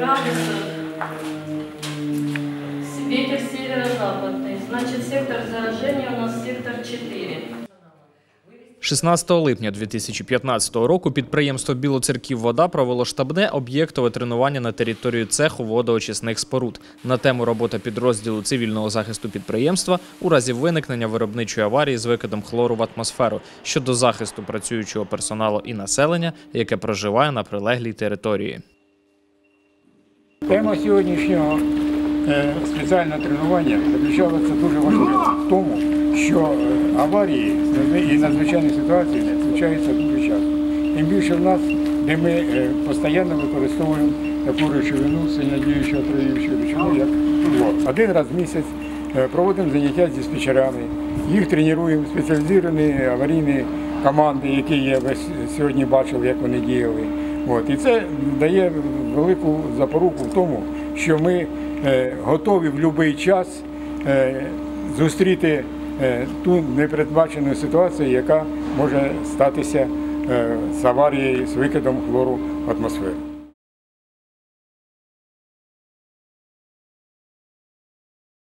градусов, ветер северо-западный. Значит, сектор заражения у нас сектор 4. 16 липня 2015 року підприємство Білоцерків Вода провело штабне об'єктове тренування на території цеху водоочисних споруд на тему робота підрозділу цивільного захисту підприємства у разі виникнення виробничої аварії з викидом хлору в атмосферу щодо захисту працюючого персоналу і населення, яке проживає на прилеглій території. Тема сьогоднішнього е, спеціального тренування заключалася дуже важливо в тому, що е, аварії і надзвичайні ситуації случаються дуже часто. Тим більше в нас, де ми е, постійно використовуємо таку речовину, сильнодіючу отруюючу речовину, як флор. Один раз в місяць проводимо заняття з диспетчерами, їх тренуємо, спеціалізовані аварійні команди, які я сьогодні бачив, як вони діяли. От. І це дає велику запоруку в тому, що ми е, готові в будь-який час е, зустріти е, ту непередбачену ситуацію, яка може статися з аварією з викидом хлору в атмосферу.